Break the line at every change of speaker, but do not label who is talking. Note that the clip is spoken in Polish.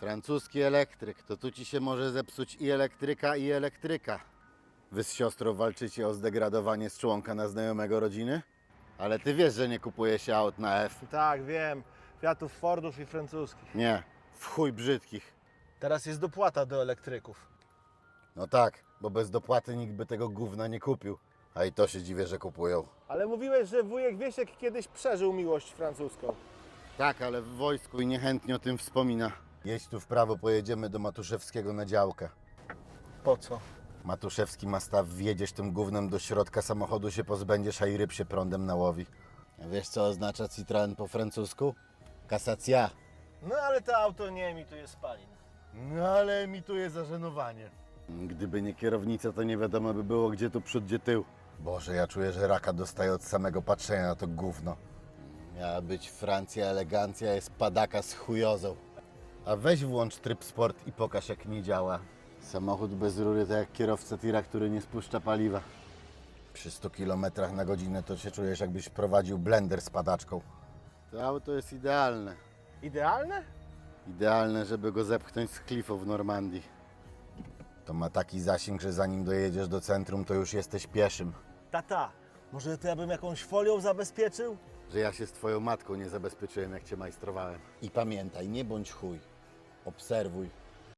Francuski elektryk, to tu ci się może zepsuć i elektryka, i elektryka. Wy z siostrą walczycie o zdegradowanie z członka na znajomego rodziny? Ale ty wiesz, że nie kupuje się aut na F.
Tak, wiem. Fiatów, Fordów i francuskich.
Nie, w chuj brzydkich.
Teraz jest dopłata do elektryków.
No tak, bo bez dopłaty nikt by tego gówna nie kupił. A i to się dziwię, że kupują.
Ale mówiłeś, że wujek Wiesiek kiedyś przeżył miłość francuską.
Tak, ale w wojsku i niechętnie o tym wspomina. Jedź tu w prawo, pojedziemy do Matuszewskiego na działkę.
Po co?
Matuszewski ma staw, wjedziesz tym gównem do środka samochodu, się pozbędziesz, a i ryb się prądem nałowi. A wiesz, co oznacza Citroen po francusku? Kasacja.
No ale to auto nie emituje spalin.
No ale emituje zażenowanie. Gdyby nie kierownica, to nie wiadomo by było, gdzie tu przód, gdzie tył. Boże, ja czuję, że raka dostaję od samego patrzenia na to gówno. Miała być Francja elegancja, jest padaka z chujozą. A weź włącz tryb sport i pokaż jak nie działa. Samochód bez rury to jak kierowca tira, który nie spuszcza paliwa. Przy 100 km na godzinę to się czujesz jakbyś prowadził blender z padaczką. To auto jest idealne.
Idealne?
Idealne, żeby go zepchnąć z klifu w Normandii. To ma taki zasięg, że zanim dojedziesz do centrum, to już jesteś pieszym.
Tata, może to ja bym jakąś folią zabezpieczył?
Że ja się z twoją matką nie zabezpieczyłem, jak cię majstrowałem. I pamiętaj, nie bądź chuj. Obserwuj.